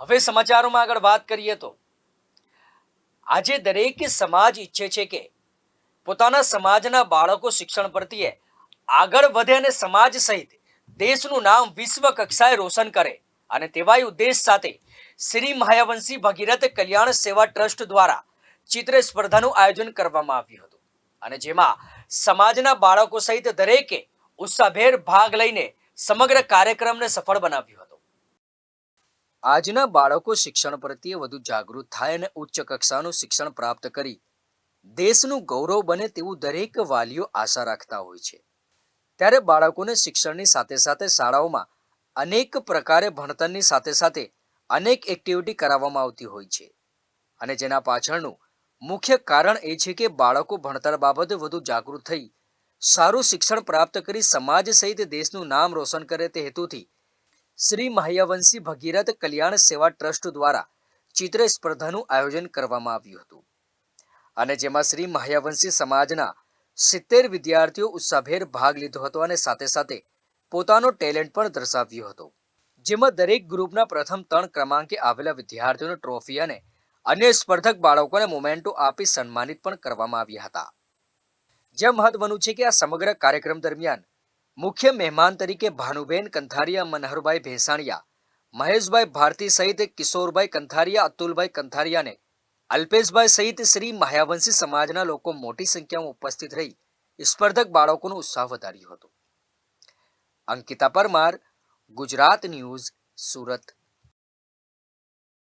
હવે સમાચારોમાં આગળ વાત કરીએ તો. આજે દરેક સમાજ ઈચ્છે છે કે પોતાના સમાજના બાળકો શિક્ષણ પ્રત્યે આગળ વધે અને સમાજ સહિત દેશનું નામ વિશ્વ કક્ષાએ રોશન કરે અને તેવાય ઉદ્દેશ સાથે શ્રી મહાયવંશી ભગીરથ કલ્યાણ સેવા ટ્રસ્ટ દ્વારા ચિત્ર સ્પર્ધાનું આયોજન કરવામાં આવ્યું હતું. અને જેમાં સમાજના બાળકો સહિત દરેકે ઉત્સાહભેર ભાગ લઈને સમગ્ર કાર્યક્રમને સફળ બનાવ્યો હતો. આજના બાળકો શિક્ષણ પ્રત્યે વધુ જાગૃત થાય અને ઉચ્ચ કક્ષાનું શિક્ષણ પ્રાપ્ત કરી દેશનું ગૌરવ બને તેવું દરેક વાલીઓ આશા રાખતા હોય છે. ત્યારે બાળકોને શિક્ષણની સાથે સાથે શાળાઓમાં અનેક પ્રકારે ભણતરની સાથે સાથે અનેક એક્ટિવિટી કરાવવામાં આવતી હોય છે. અને જેના પાછળનું મુખ્ય કારણ એ છે કે બાળકો ભણતર બાબતે વધુ જાગૃત થઈ સારું શિક્ષણ પ્રાપ્ત કરી સમાજ સહિત દેશનું નામ રોશન કરે તે હેતુથી શ્રી મહાયવંશી ભગીરથ કલ્યાણ સેવા ટ્રસ્ટ દ્વારા ચિત્ર સ્પર્ધાનું આયોજન કરવામાં આવ્યું હતું. અને જેમાં શ્રી મહાયવંશી સમાજના સિત્તેર વિદ્યાર્થીઓ ઉત્સાહભેર ભાગ લીધો હતો અને સાથે સાથે પોતાનો ટેલેન્ટ પણ દર્શાવ્યો હતો. જેમાં દરેક ગ્રુપના પ્રથમ ત્રણ ક્રમાંકે આવેલા વિદ્યાર્થીઓને ટ્રોફી અને અન્ય સ્પર્ધક બાળકોને મોમેન્ટો આપી સન્માનિત પણ કરવામાં આવ્યા હતા. જે મહત્વનું છે કે આ સમગ્ર કાર્યક્રમ દરમિયાન મુખ્ય મહેમાન તરીકે ભાનુબેન કંથારિયા, મનહરભાઈ ભેસાણિયા, મહેશભાઈ ભારતી સહિત કિશોરભાઈ કંથારિયા, અતુલભાઈ કંથારિયાને અલ્પેશભાઈ સહિત શ્રી માયાવંશી સમાજના લોકો મોટી સંખ્યામાં ઉપસ્થિત રહી સ્પર્ધક બાળકોનો ઉત્સાહ વધાર્યો હતો. અંકિતા પરમાર, ગુજરાત ન્યૂઝ, સુરત.